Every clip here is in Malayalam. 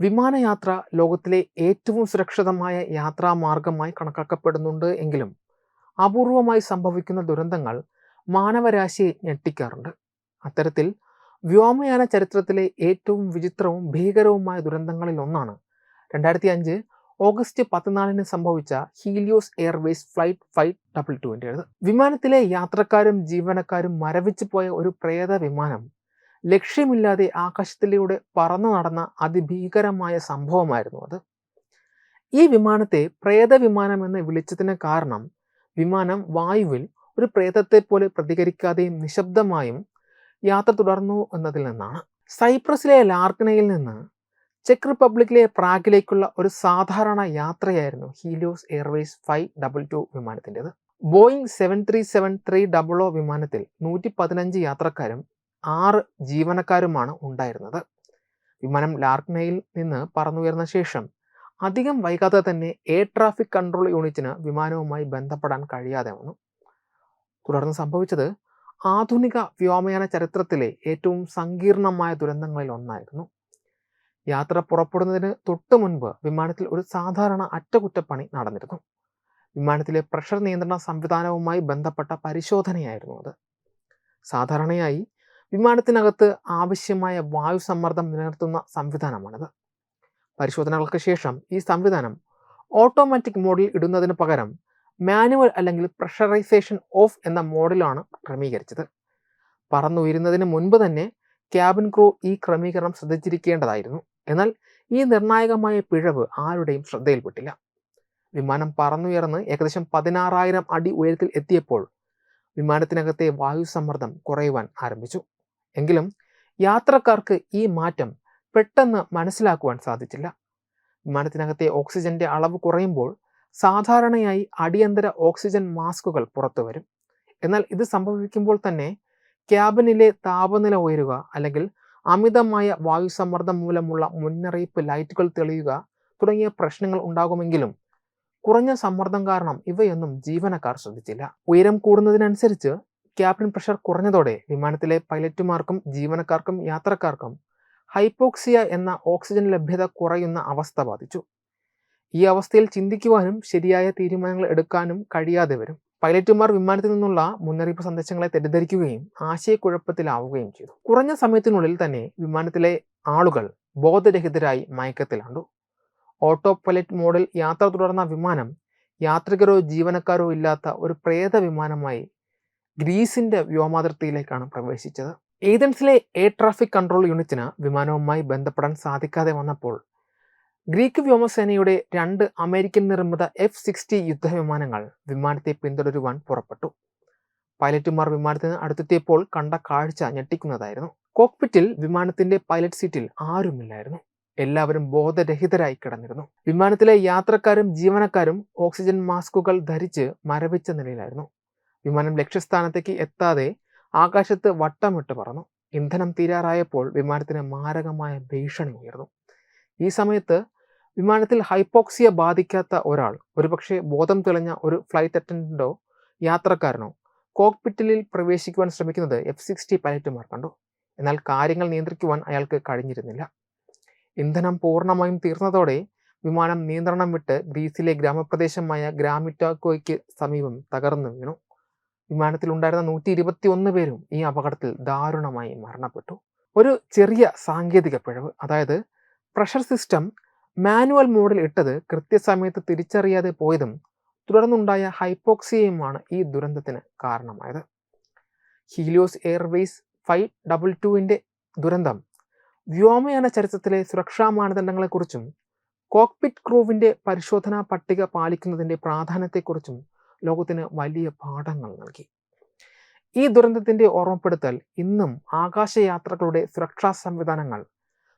വിമാനയാത്ര ലോകത്തിലെ ഏറ്റവും സുരക്ഷിതമായ യാത്രാമാർഗമായി കണക്കാക്കപ്പെടുന്നുണ്ട് എങ്കിലും അപൂർവമായി സംഭവിക്കുന്ന ദുരന്തങ്ങൾ മാനവരാശിയെ ഞെട്ടിക്കാറുണ്ട്. അത്തരത്തിൽ വ്യോമയാന ചരിത്രത്തിലെ ഏറ്റവും വിചിത്രവും ഭീകരവുമായ ദുരന്തങ്ങളിൽ ഒന്നാണ്. രണ്ടായിരത്തി അഞ്ച് ഓഗസ്റ്റ് പതിനാലിന് സംഭവിച്ച Helios Airways flight five double ടുവിന്റേത്. വിമാനത്തിലെ യാത്രക്കാരും ജീവനക്കാരും മരവിച്ചു പോയ ഒരു പ്രേത വിമാനം ലക്ഷ്യമില്ലാതെ ആകാശത്തിലൂടെ പറന്നു നടന്ന അതിഭീകരമായ സംഭവമായിരുന്നു അത്. ഈ വിമാനത്തെ പ്രേത വിമാനം എന്ന് വിളിച്ചതിന് കാരണം വിമാനം വായുവിൽ ഒരു പ്രേതത്തെ പോലെ പ്രതികരിക്കാതെയും നിശബ്ദമായും യാത്ര തുടർന്നു എന്നതിൽ നിന്നാണ്. സൈപ്രസിലെ ലാർക്കനയിൽ നിന്ന് ചെക്ക് റിപ്പബ്ലിക്കിലെ പ്രാഗിലേക്കുള്ള ഒരു സാധാരണ യാത്രയായിരുന്നു Helios Airways five double two വിമാനത്തിന്റെത്. Boeing seven three seven three double O വിമാനത്തിൽ നൂറ്റി പതിനഞ്ച് യാത്രക്കാരും ആറ് ജീവനക്കാരുമാണ് ഉണ്ടായിരുന്നത്. വിമാനം ലാർക്നയിൽ നിന്ന് പറന്നുയർന്ന ശേഷം അധികം വൈകാതെ തന്നെ എയർ ട്രാഫിക് കൺട്രോൾ യൂണിറ്റിന് വിമാനവുമായി ബന്ധപ്പെടാൻ കഴിയാതെ വന്നു. തുടർന്ന് സംഭവിച്ചത് ആധുനിക വ്യോമയാന ചരിത്രത്തിലെ ഏറ്റവും സങ്കീർണമായ ദുരന്തങ്ങളിൽ ഒന്നായിരുന്നു. യാത്ര പുറപ്പെടുന്നതിന് തൊട്ടു മുൻപ് വിമാനത്തിൽ ഒരു സാധാരണ അറ്റകുറ്റപ്പണി നടന്നിരുന്നു. വിമാനത്തിലെ പ്രഷർ നിയന്ത്രണ സംവിധാനവുമായി ബന്ധപ്പെട്ട പരിശോധനയായിരുന്നു അത്. സാധാരണയായി വിമാനത്തിനകത്ത് ആവശ്യമായ വായു സമ്മർദ്ദം നിലനിർത്തുന്ന സംവിധാനമാണിത്. പരിശോധനകൾക്ക് ശേഷം ഈ സംവിധാനം ഓട്ടോമാറ്റിക് മോഡിൽ ഇടുന്നതിന് പകരം മാനുവൽ അല്ലെങ്കിൽ പ്രഷറൈസേഷൻ ഓഫ് എന്ന മോഡിലാണ് ക്രമീകരിച്ചത്. പറന്നുയരുന്നതിന് മുൻപ് തന്നെ ക്യാബിൻ ക്രൂ ഈ ക്രമീകരണം ശ്രദ്ധിച്ചിരിക്കേണ്ടതായിരുന്നു. എന്നാൽ ഈ നിർണായകമായ പിഴവ് ആരുടെയും ശ്രദ്ധയിൽപ്പെട്ടില്ല. വിമാനം പറന്നുയർന്ന് ഏകദേശം പതിനാറായിരം അടി ഉയരത്തിൽ എത്തിയപ്പോൾ വിമാനത്തിനകത്തെ വായു സമ്മർദ്ദം കുറയുവാൻ ആരംഭിച്ചു. എങ്കിലും യാത്രക്കാർക്ക് ഈ മാറ്റം പെട്ടെന്ന് മനസ്സിലാക്കുവാൻ സാധിച്ചില്ല. വിമാനത്തിനകത്തെ ഓക്സിജന്റെ അളവ് കുറയുമ്പോൾ സാധാരണയായി അടിയന്തര ഓക്സിജൻ മാസ്കുകൾ പുറത്തു വരും. എന്നാൽ ഇത് സംഭവിക്കുമ്പോൾ തന്നെ ക്യാബിനിലെ താപനില ഉയരുക അല്ലെങ്കിൽ അമിതമായ വായുസമ്മർദ്ദം മൂലമുള്ള മുന്നറിയിപ്പ് ലൈറ്റുകൾ തെളിയുക തുടങ്ങിയ പ്രശ്നങ്ങൾ ഉണ്ടാകുമെങ്കിലും കുറഞ്ഞ സമ്മർദ്ദം കാരണം ഇവയൊന്നും ജീവനക്കാർ ശ്രദ്ധിച്ചില്ല. ഉയരം കൂടുന്നതിനനുസരിച്ച് ക്യാബിൻ പ്രഷർ കുറഞ്ഞതോടെ വിമാനത്തിലെ പൈലറ്റുമാർക്കും ജീവനക്കാർക്കും യാത്രക്കാർക്കും ഹൈപ്പോക്സിയ എന്ന ഓക്സിജൻ ലഭ്യത കുറയുന്ന അവസ്ഥ ബാധിച്ചു. ഈ അവസ്ഥയിൽ ചിന്തിക്കുവാനും ശരിയായ തീരുമാനങ്ങൾ എടുക്കാനും കഴിയാതെ വരും. പൈലറ്റുമാർ വിമാനത്തിൽ നിന്നുള്ള മുന്നറിയിപ്പ് സന്ദേശങ്ങളെ തെറ്റിദ്ധരിക്കുകയും ആശയക്കുഴപ്പത്തിലാവുകയും ചെയ്തു. കുറഞ്ഞ സമയത്തിനുള്ളിൽ തന്നെ വിമാനത്തിലെ ആളുകൾ ബോധരഹിതരായി മയക്കത്തിലാണ്ടു. ഓട്ടോ പൈലറ്റ് മോഡിൽ യാത്ര തുടർന്ന വിമാനം യാത്രികരോ ജീവനക്കാരോ ഇല്ലാത്ത ഒരു പ്രേത വിമാനമായി ഗ്രീസിന്റെ വ്യോമാതിർത്തിയിലേക്കാണ് പ്രവേശിച്ചത്. ഏതൻസിലെ എയർ ട്രാഫിക് കൺട്രോൾ യൂണിറ്റിന് വിമാനവുമായി ബന്ധപ്പെടാൻ സാധിക്കാതെ വന്നപ്പോൾ ഗ്രീക്ക് വ്യോമസേനയുടെ രണ്ട് അമേരിക്കൻ നിർമ്മിത എഫ് സിക്സ്റ്റി യുദ്ധവിമാനങ്ങൾ വിമാനത്തെ പിന്തുടരുവാൻ പുറപ്പെട്ടു. പൈലറ്റുമാർ വിമാനത്തിന് അടുത്തെത്തിയപ്പോൾ കണ്ട കാഴ്ച ഞെട്ടിക്കുന്നതായിരുന്നു. കോക്പിറ്റിൽ വിമാനത്തിന്റെ പൈലറ്റ് സീറ്റിൽ ആരുമില്ലായിരുന്നു. എല്ലാവരും ബോധരഹിതരായി കിടന്നിരുന്നു. വിമാനത്തിലെ യാത്രക്കാരും ജീവനക്കാരും ഓക്സിജൻ മാസ്കുകൾ ധരിച്ച് മരവിച്ച നിലയിലായിരുന്നു. വിമാനം ലക്ഷ്യസ്ഥാനത്തേക്ക് എത്താതെ ആകാശത്ത് വട്ടമിട്ട് പറന്നു. ഇന്ധനം തീരാറായപ്പോൾ വിമാനത്തിന് മാരകമായ ഭീഷണി ഉയർന്നു. ഈ സമയത്ത് വിമാനത്തിൽ ഹൈപ്പോക്സിയ ബാധിക്കാത്ത ഒരാൾ ഒരുപക്ഷെ ബോധം തെളിഞ്ഞ ഒരു ഫ്ലൈറ്റ് അറ്റൻഡന്റോ യാത്രക്കാരനോ കോക്പിറ്റലിൽ പ്രവേശിക്കുവാൻ ശ്രമിക്കുന്നത് എഫ് സിക്സ്റ്റി പൈലറ്റുമാർ കണ്ടു. എന്നാൽ കാര്യങ്ങൾ നിയന്ത്രിക്കുവാൻ അയാൾക്ക് കഴിഞ്ഞിരുന്നില്ല. ഇന്ധനം പൂർണമായും തീർന്നതോടെ വിമാനം നിയന്ത്രണം വിട്ട് ഗ്രീസിലെ ഗ്രാമപ്രദേശമായ ഗ്രാമിറ്റാക്കോയ്ക്ക് സമീപം തകർന്നു വീണു. വിമാനത്തിലുണ്ടായിരുന്ന നൂറ്റി ഇരുപത്തി ഒന്ന് പേരും ഈ അപകടത്തിൽ ദാരുണമായി മരണപ്പെട്ടു. ഒരു ചെറിയ സാങ്കേതിക പിഴവ് അതായത് പ്രഷർ സിസ്റ്റം മാനുവൽ മോഡിൽ ഇട്ടത് കൃത്യസമയത്ത് തിരിച്ചറിയാതെ പോയതും തുടർന്നുണ്ടായ ഹൈപ്പോക്സിയയുമാണ് ഈ ദുരന്തത്തിന് കാരണമായത്. ഹീലിയോസ് എയർവേസ് ഫൈവ് ഡബിൾ ടുവിന്റെ ദുരന്തം വ്യോമയാന ചരിത്രത്തിലെ സുരക്ഷാ മാനദണ്ഡങ്ങളെക്കുറിച്ചും കോക്പിറ്റ് ക്രൂവിന്റെ പരിശോധനാ പട്ടിക പാലിക്കുന്നതിന്റെ പ്രാധാന്യത്തെക്കുറിച്ചും ലോകത്തിന് വലിയ പാഠങ്ങൾ നൽകി. ഈ ദുരന്തത്തിന്റെ ഓർമ്മപ്പെടുത്തൽ ഇന്നും ആകാശയാത്രകളുടെ സുരക്ഷാ സംവിധാനങ്ങൾ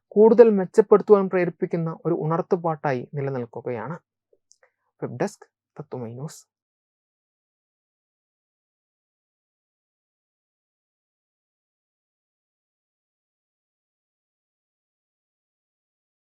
കൂടുതൽ മെച്ചപ്പെടുത്തുവാൻ പ്രേരിപ്പിക്കുന്ന ഒരു ഉണർത്തുപാട്ടായി നിലനിൽക്കുകയാണ്. Web desk Tatwamayi news.